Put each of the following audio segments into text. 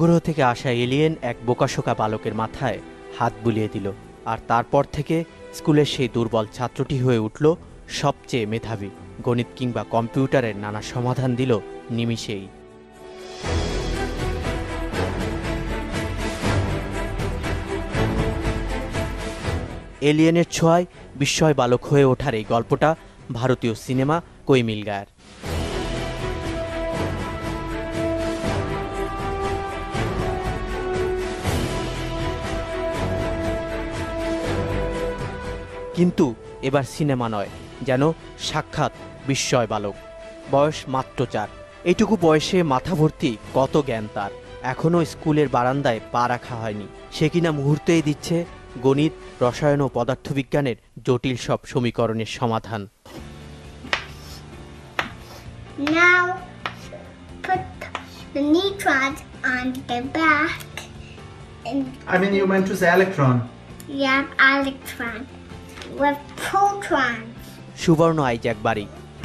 ভিন্ন থেকে আসা এলিয়েন এক বোকাশোকা বালকের মাথায় হাত বুলিয়ে দিল আর তারপর থেকে স্কুলের সেই দুর্বল ছাত্রটি হয়ে উঠল সবচেয়ে মেধাবী। গণিত কিংবা কম্পিউটারের নানা সমাধান দিল নিমিষেই। এলিয়েনের ছোঁয়ায় বিস্ময় বালক হয়ে ওঠার এই গল্পটা ভারতীয় সিনেমা কৈমিল কিন্তু এবার সিনেমা নয় যেন সাক্ষাৎ বিস্ময় বালক। বয়স মাত্র চার। এইটুকু বয়সে মাথা ভর্তি কত জ্ঞান তার? এখনও স্কুলের বারান্দায় পা রাখা হয়নি। সে কিনা মুহূর্তেই দিচ্ছে গণিত রসায়ন ও পদার্থবিজ্ঞানের জটিল সব সমীকরণের সমাধান। Now put the neutrons on the back and I mean, you meant to say electron. have electron. Subarna Isaac বাড়ি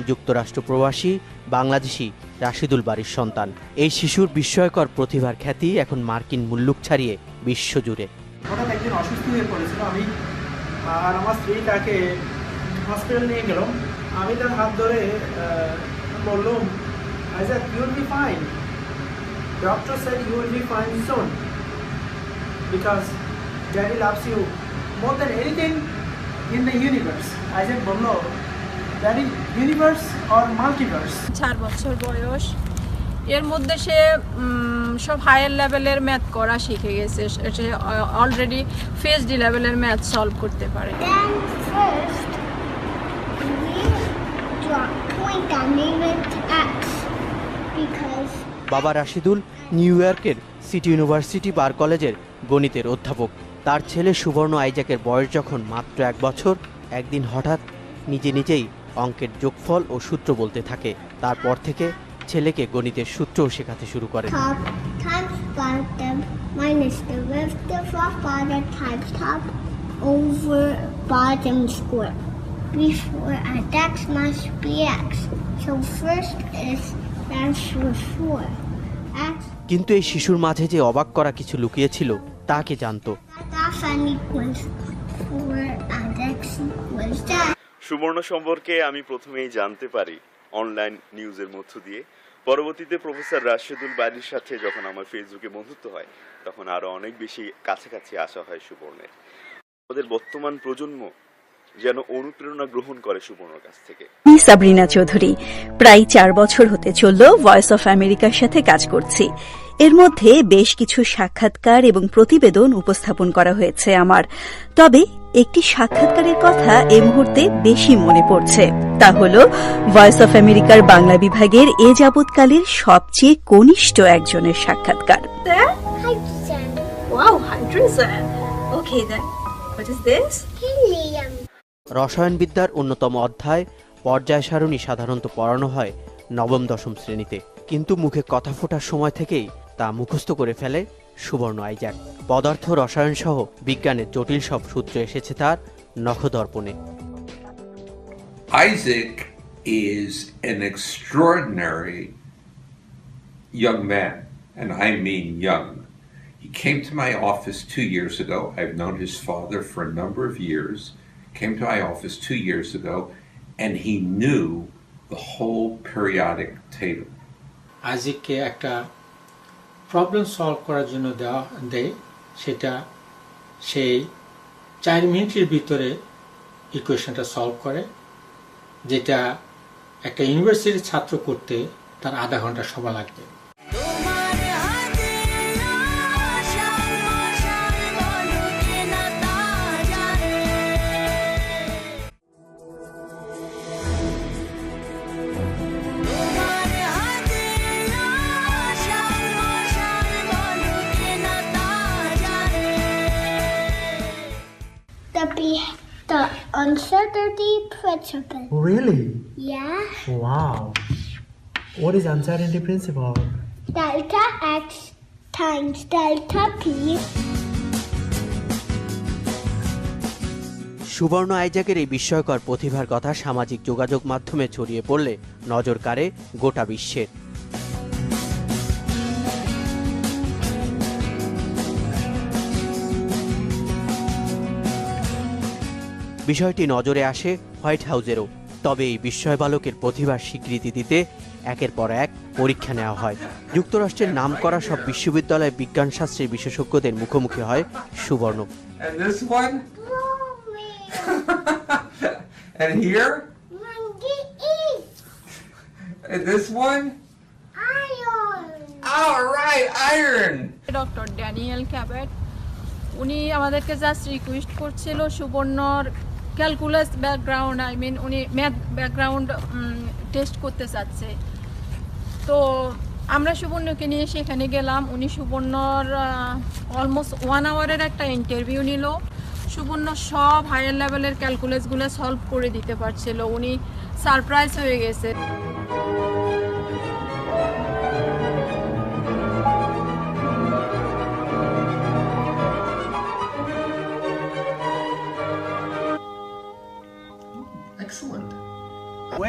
যুক্তরাষ্ট্র প্রবাসী বাংলাদেশি রাশিদুল বাড়ির সন্তান। এই শিশুর বিস্ময়কর প্রতিভার খ্যাতি এখন মার্কিন মুল্লুক ছাড়িয়ে বিশ্বজুড়ে। হঠাৎ একদিন অসুস্থ হয়ে পড়েছিল আমি আর আমার স্ত্রী তাকে হসপিটাল নিয়ে গেলাম আমি তার হাত ধরে বললাম Isaac you will be fine doctor said you will be fine soon because daddy loves you more than anything in the universe Isaac বলল ড্যাডি ইউনিভার্স অর মাল্টিভার্স চার বছর বয়স। এর মধ্যে সে সব হায়ার লেভেলের ম্যাথ করা শিখে গেছে। সে- অলরেডি ফেস ডি লেভেলের ম্যাথ সলভ করতে পারে। বাবা রাশিদুল নিউ ইয়র্কের সিটি ইউনিভার্সিটি বার কলেজের গণিতের অধ্যাপক। তার ছেলে সুবর্ণ আইজাকের বয়স যখন মাত্র এক বছর একদিন হঠাৎ নিজে নিজেই অঙ্কের যোগফল ও সূত্র বলতে থাকে তারপর থেকে ছেলেকে গণিতের সূত্রও শেখাতে শুরু করে. Before and x must be x. So first is কিন্তু এই শিশুর মাঝে যে অবাক করা কিছু লুকিয়েছিল তা কে জানতো equals and x equals. সুবর্ণ সম্পর্কে আমি প্রথমেই জানতে পারি অনলাইন নিউজের মধ্য দিয়ে। পরবর্তীতে প্রফেসর রাশেদুল বাড়ির সাথে যখন আমার ফেসবুকে বন্ধুত্ব হয় তখন আরও অনেক বেশি কাছাকাছি আসা হয় সুবর্ণের। আমাদের বর্তমান প্রজন্ম যেন অনুপ্রেরণা গ্রহণ করে সুবর্ণর কাছ থেকে। আমি সাবরিনা চৌধুরী প্রায় চার বছর হতে চলল ভয়েস অফ আমেরিকার সাথে কাজ করছি। এর মধ্যে বেশ কিছু সাক্ষাৎকার এবং প্রতিবেদন উপস্থাপন করা হয়েছে আমার। তবে একটি সাক্ষাৎকারের কথা এই মুহূর্তে বেশি মনে পড়ছে। তা হল ভয়েস অফ আমেরিকার বাংলা বিভাগের এ যাবৎকালের সবচেয়ে কনিষ্ঠ একজনের সাক্ষাৎকার. রসায়নবিদ্যার অন্যতম অধ্যায় পর্যায় সারণী সাধারণত পড়ানো হয় নবম দশম শ্রেণীতে। কিন্তু মুখে কথা ফোটার সময় থেকেই তা মুখস্থ করে ফেলে সুবর্ণ আইজাক পদার্থ রসায়ন সহ বিজ্ঞানের জটিল সব সূত্র এসেছে তার নখদর্পণে Isaac is an extraordinary young man, and I mean young. He came to my office two years ago. I've known his father for a number of years. Came to my office two years ago, and he knew the whole periodic table. আইজিককে একটা problem solve করার জন্য দেওয়া দেয়, সেটা সেই চার মিনিটের ভিতরে ইকুয়েশনটা সলভ করে, যেটা একটা ইউনিভার্সিটির ছাত্র করতে তার আধা ঘণ্টা সময় লাগবে। Uncertainty principle. Really? Yeah. Wow. What is uncertainty principle? Delta x times delta p সুবর্ণ আইজাকের এই বিস্ময়কর প্রতিভার কথা সামাজিক যোগাযোগ মাধ্যমে ছড়িয়ে পড়লে নজর কাড়ে গোটা বিশ্বের বিষয়টি নজরে আসে হোয়াইট হাউজেরও তবে এই বিস্ময় বালকের প্রতিভার স্বীকৃতি দিতে একের পর এক পরীক্ষা নেওয়া হয় যুক্তরাষ্ট্রের নামকরা সব বিশ্ববিদ্যালয়ের বিজ্ঞান শাস্ত্রের বিশেষজ্ঞদের মুখোমুখি হয় সুবর্ণ And here? And this one? iron. All right, iron. Doctor Daniel Cabot উনি আমাদেরকে জাস্ট রিকোয়েস্ট করছিল সুবর্ণর ক্যালকুলাস ব্যাকগ্রাউন্ড আই মিন উনি ম্যাথ ব্যাকগ্রাউন্ড টেস্ট করতে চাচ্ছে। তো আমরা সুবর্ণকে নিয়ে সেখানে গেলাম। উনি সুবর্ণর অলমোস্ট ওয়ান আওয়ারের একটা ইন্টারভিউ নিল। সুবর্ণ সব হায়ার লেভেলের ক্যালকুলাসগুলো সলভ করে দিতে পারছিল। উনি সারপ্রাইজ হয়ে গেছে।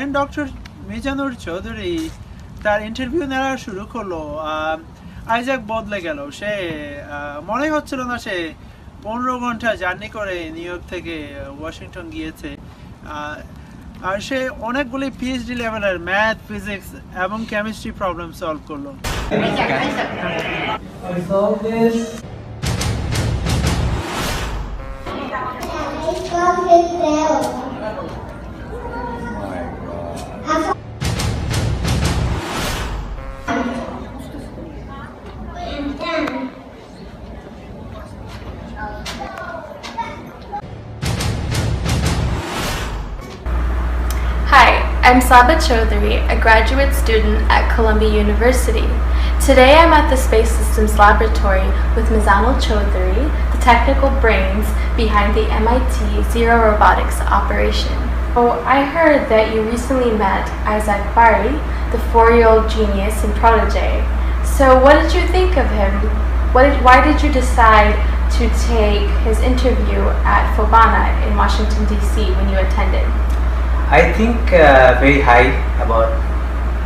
ওয়েন ডক্টর মিজানুর চৌধুরী তার ইন্টারভিউ নেওয়া শুরু করল আইজাক বদলে গেল। সে মনে হচ্ছিল না সে পনেরো ঘণ্টা জার্নি করে নিউ ইয়র্ক থেকে ওয়াশিংটন গিয়েছে। আর সে অনেকগুলি পিএইচডি লেভেলের ম্যাথ ফিজিক্স এবং কেমিস্ট্রি প্রবলেম সলভ করল। I'm Saba Chaudhary, a graduate student at Columbia University. Today I'm at the Space Systems Laboratory with Mizanul Chaudhary, the technical brains behind the MIT Zero Robotics operation. Oh, I heard that you recently met Isaac Bari, the four-year-old genius and protege. So what did you think of him? What did, why did you decide to take his interview at Fobana in Washington, D.C. when you attended? I think uh, very high about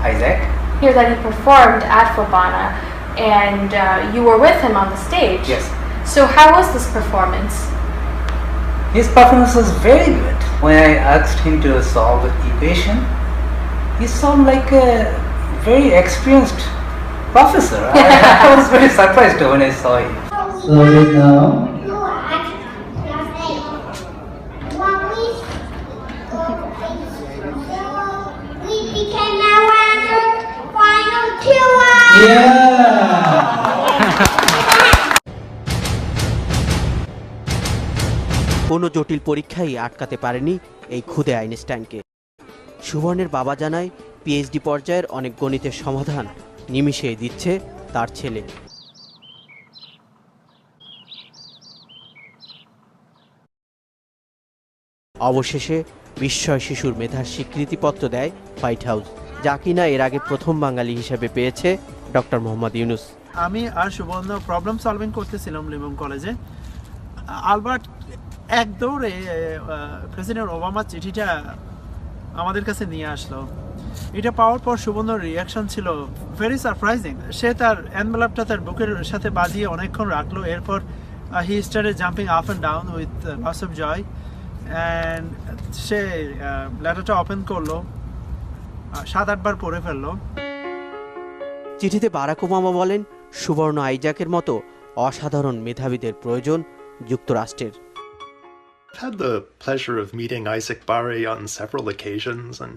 Isaac. Here that he performed at Fobana and uh, you were with him on the stage. Yes. So how was this performance? His performance was very good. When I asked him to solve the equation, he sounded like a very experienced professor. I, I was very surprised when I saw him. So now, কোনো জটিল পরীক্ষাই আটকাতে পারেনি এই ক্ষুদে আইনস্টাইনকে। সুবর্ণের বাবা জানায় PhD পর্যায়ের অনেক গণিতের সমাধান নিমিষেই দিচ্ছে তার ছেলে। অবশেষে বিস্ময় শিশুর মেধার স্বীকৃতিপত্র দেয় হোয়াইট হাউস, যা কিনা এর আগে প্রথম বাঙালি হিসেবে পেয়েছে ডক্টর মোহাম্মদ ইউনুস। আমি আর সুবর্ণ প্রবলেম সলভিং করতেছিলাম লিবং কলেজে আলবার্ট, এক দৌড়ে প্রেসিডেন্ট ওবামার চিঠিটা আমাদের কাছে নিয়ে আসলো। এটা পাওয়ার পর সুবর্ণর রিয়াকশন ছিল ভেরি সারপ্রাইজিং সে তার এনভেলপটা তার বুকের সাথে বাজিয়ে অনেকক্ষণ রাখল। এরপর he started jumping up and down with lots of joy. And সে লেটারটা ওপেন করল। সাত, আটবার পড়ে ফেলল। চিঠিতে বারাক ওবামা বলেন সুবর্ণ আইজাকের মতো অসাধারণ মেধাবীদের প্রয়োজন যুক্তরাষ্ট্রের I've had the pleasure of meeting Isaac Barre on several occasions, and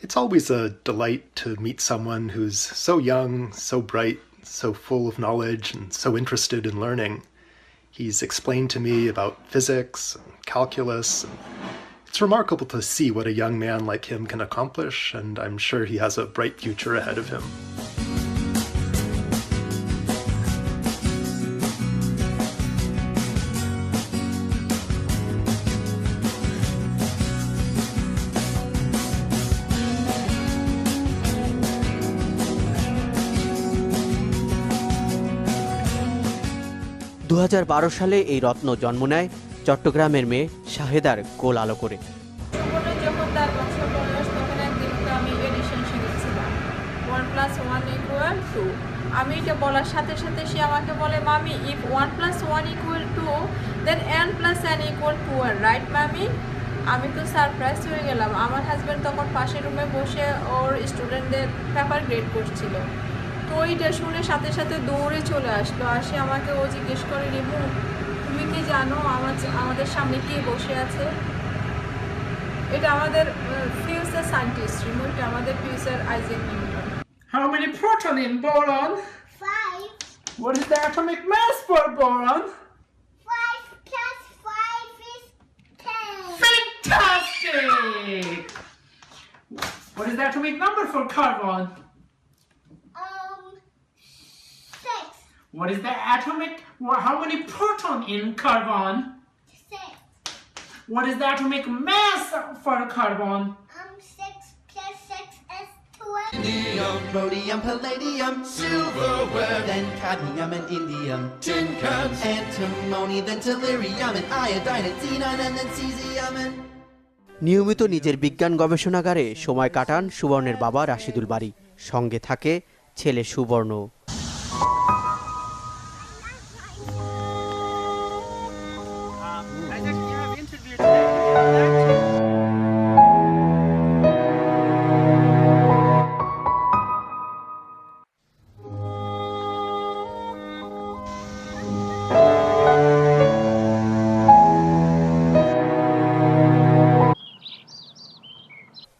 it's always a delight to meet someone who's so young, so bright, so full of knowledge, and so interested in learning. He's explained to me about physics and calculus. And it's remarkable to see what a young man like him can accomplish, and I'm sure he has a bright future ahead of him. সালে এই রত্ন জন্ম নেয় চট্টগ্রামের মেয়ে শাহেদার কোল আলো করে আমি এটা বলার সাথে সাথে সে আমাকে বলে, mommy if one plus one equal two then N plus N equal two R right মামি? আমি তো সারপ্রাইজ হয়ে গেলাম। আমার হাজব্যান্ড তখন পাশের রুমে বসে ওর স্টুডেন্টদের পেপার গ্রেড করছিল। ওইটা শুনে সাথে সাথে দৌড়ে চলে আসলো আসে আমাকে ও জিজ্ঞেস করে রিমু তুমি কি জানো আমার আমাদের সামনে কে বসে আছে এটা আমাদের ফিউচার সায়েন্টিস্ট রিমু এটা আমাদের future Isaac Newton How many proton in boron? Five. What is the atomic mass for boron? Five plus five is ten. Fantastic! What is the atomic number for carbon? Um, six. What is the atomic, wha- how many proton in carbon? Six. What is the atomic mass for carbon? Um, six plus six is twelve. Indium, rhodium, palladium, silverware, then cadmium and indium, tin cans, antimony, then tellurium, and iodine, and xenon, and then cesium, and নিয়মিত নিজের বিজ্ঞান গবেষণাগারে সময় কাটান সুবর্ণের বাবা রাশিদুল বাড়ি সঙ্গে থাকে ছেলে সুবর্ণ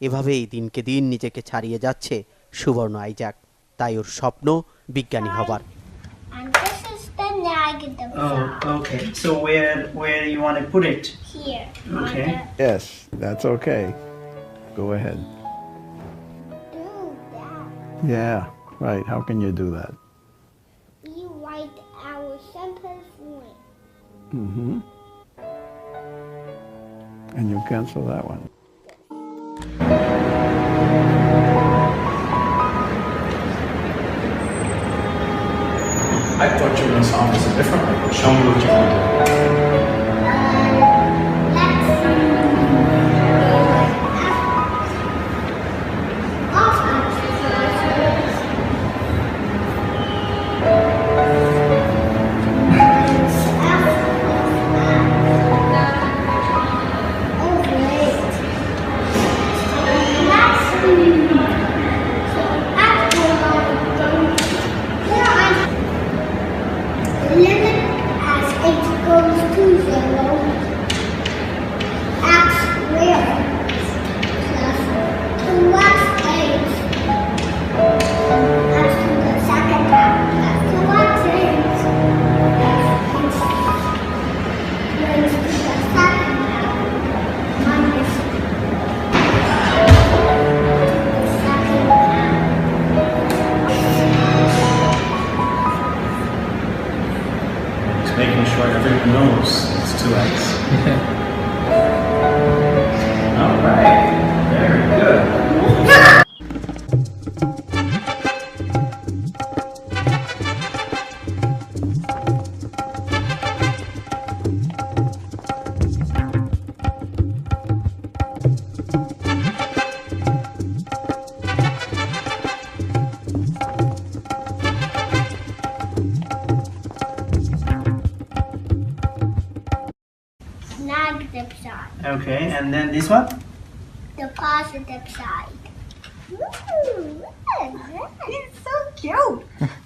এভাবেই দিনকে দিন নিজেকে ছাড়িয়ে যাচ্ছে সুবর্ণ আইজাক তাই ওর স্বপ্ন বিজ্ঞানী হবার And this is the negative Oh, side. okay. So where, where you want to put it? Here. Okay. On Yes, that's okay. Go ahead. the, do that. Yeah, right. How can you do that? We write our simple form. Mm-hmm. And you cancel that one. I thought you were going to solve this a different way. Show me what you're going to do.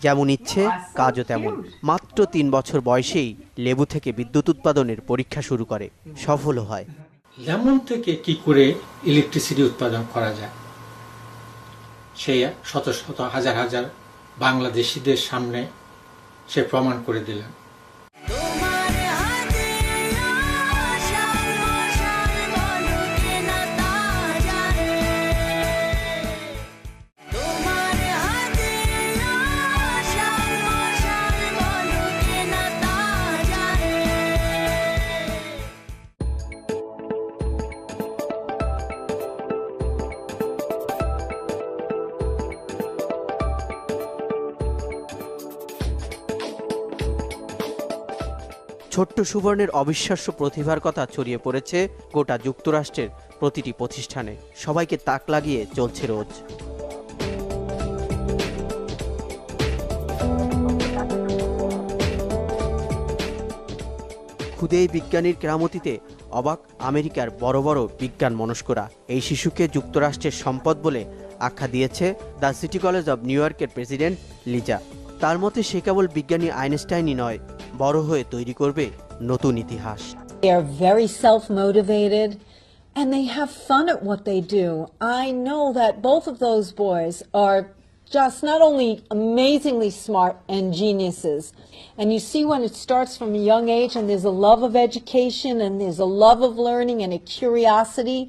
যেমন ইচ্ছে, কাজও তেমন। মাত্র তিন বছর বয়সেই লেবু থেকে বিদ্যুৎ উৎপাদনের পরীক্ষা শুরু করে। সফল হয়। লেমন থেকে কি করে ইলেকট্রিসিটি উৎপাদন করা যায়? সে শত শত হাজার হাজার বাংলাদেশিদের সামনে সে প্রমাণ করে দিলেন। ছোট্ট সুবর্ণের অবিশ্বাস্য প্রতিভার কথা ছড়িয়ে পড়েছে গোটা যুক্তরাষ্ট্রের প্রতিটি প্রতিষ্ঠানে। সবাইকে তাক লাগিয়ে চলছে রোজ। খুদেই বিজ্ঞানীর কেরামতিতে অবাক আমেরিকার বড় বড় বিজ্ঞান মনস্করা। এই শিশুকে যুক্তরাষ্ট্রের সম্পদ বলে আখ্যা দিয়েছে the City College of New ইয়র্কের প্রেসিডেন্ট লিজা। তার মতে সে কেবল বিজ্ঞানী আইনস্টাইনই নয়, বড় হয়ে তৈরি করবে নতুন ইতিহাস They are very self motivated and they have fun at what they do. I know that both of those boys are just not only amazingly smart and geniuses, and you see when it starts from a young age and there's a love of education and there's a love of learning and a curiosity,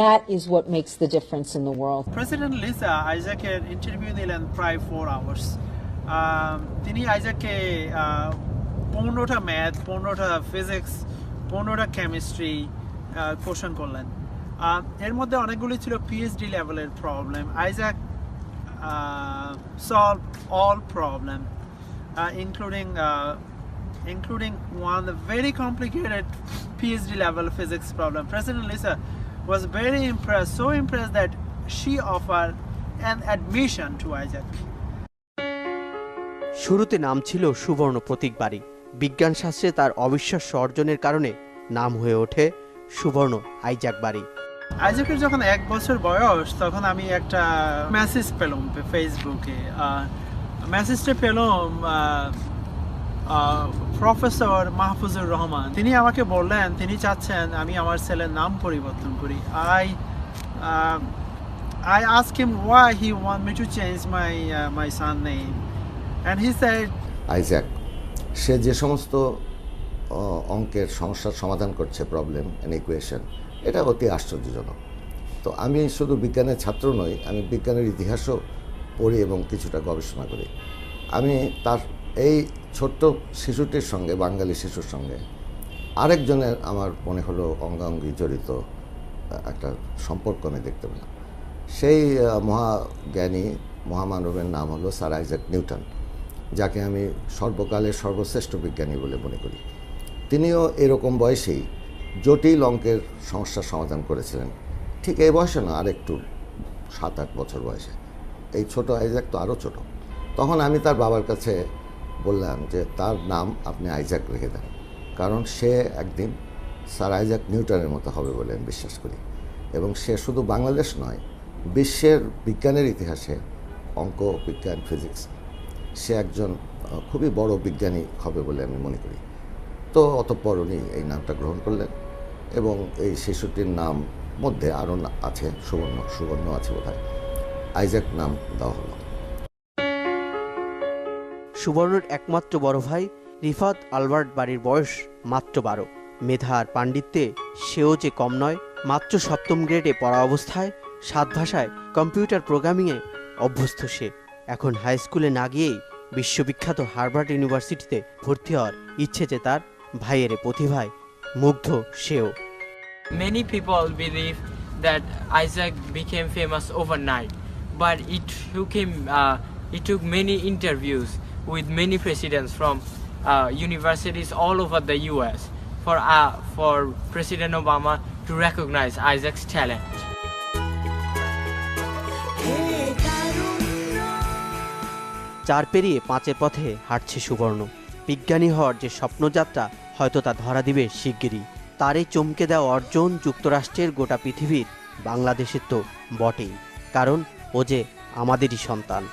that is what makes the difference in the world. President Lisa আইজাকের interview নিলেন প্রায় four hours তিনি আইজাককে আহ, পনেরোটা math পনেরোটা physics পনেরোটা chemistry কোশন করলেন। এর মধ্যে অনেকগুলি ছিল পিএইচডি লেভেলের problem Isaac solve all problem including including one the very complicated PhD level physics problem president Lisa was very impress so impress that she offer and admission to Isaac শুরুতে নাম ছিল সুবর্ণ প্রতীক বাড়ি। বিজ্ঞান শাস্ত্রে তার অবিশ্বাস্য অর্জনের কারণে নাম হয়ে ওঠে সুবর্ণ আইজাক বাড়ি আইজাকের যখন এক বছর বয়স তখন আমি একটা মেসেজ পেলাম ফেসবুকে মেসেজটা পেলাম প্রফেসর মাহফুজুর রহমান। তিনি আমাকে বললেন তিনি চাচ্ছেন আমি আমার ছেলের নাম পরিবর্তন করি। I I asked him why he want me to change my uh, my son name, and he said Isaac সে যে সমস্ত অঙ্কের সমস্যার সমাধান করছে প্রবলেম অ্যান্ড ইকুয়েশন এটা অতি আশ্চর্যজনক। তো আমি শুধু বিজ্ঞানের ছাত্র নই, আমি বিজ্ঞানের ইতিহাসও পড়ি এবং কিছুটা গবেষণা করি। আমি তার এই ছোট্ট শিশুটির সঙ্গে, বাঙালি শিশুর সঙ্গে, আরেকজনের আমার মনে হলো অঙ্গাঙ্গি জড়িত একটা সম্পর্ক আমি দেখতে পেলাম। সেই মহাজ্ঞানী, মহামানবের নাম হলো স্যার আইজাক নিউটন। যাকে আমি সর্বকালের সর্বশ্রেষ্ঠ বিজ্ঞানী বলে মনে করি। তিনিও এরকম বয়সেই জটিল অঙ্কের সমস্যার সমাধান করেছিলেন। ঠিক এই বয়সে না, আরেকটু সাত আট বছর বয়সে। এই ছোট আইজাক তো আরও ছোট। তখন আমি তার বাবার কাছে বললাম যে, তার নাম আপনি আইজাক রেখে দেন। কারণ সে একদিন স্যার আইজাক নিউটনের মতো হবে বলে আমি বিশ্বাস করি। এবং সে শুধু বাংলাদেশ নয়, বিশ্বের বিজ্ঞানের ইতিহাসে অঙ্ক, বিজ্ঞান, ফিজিক্স সে একজন খুবই বড় বিজ্ঞানী হবে বলে আমি মনে করি। তো অতঃপর উনি এই নামটা গ্রহণ করলেন এবং এই শিশুটির নাম মধ্যে আরও আছে সুবর্ণ সুবর্ণ আছে বোধহয়। আইজাক নাম দেওয়া হলো। সুবর্ণর একমাত্র বড় ভাই রিফাত আলবার্ট বাড়ির বয়স মাত্র বারো। মেধা আর পাণ্ডিত্যে সেও যে কম নয়, মাত্র সপ্তম গ্রেডে পড়া অবস্থায় সাত ভাষায় কম্পিউটার প্রোগ্রামিংয়ে অভ্যস্ত সে। এখন হাই স্কুলে না গিয়েই বিশ্ববিখ্যাত হার্ভার্ড ইউনিভার্সিটিতে ভর্তি হওয়ার ইচ্ছে যে তার ভাইয়ের প্রতিভায় মুগ্ধ সেও Many people believe that Isaac became famous overnight, but it took him. Uh, it took many interviews with many presidents from uh, universities all over the U.S. for uh, for President Obama to recognize Isaac's talent. চার পেরিয়ে পাঁচের পথে হাঁটছে সুবর্ণ। বিজ্ঞানী হওয়ার যে স্বপ্নযাত্রা, হয়তো তা ধরা দিবে শিগগিরই। তার এই চমকে দেওয়া অর্জন যুক্তরাষ্ট্রের গোটা পৃথিবীর, বাংলাদেশের তো বটেই। কারণ ও যে আমাদেরই সন্তান।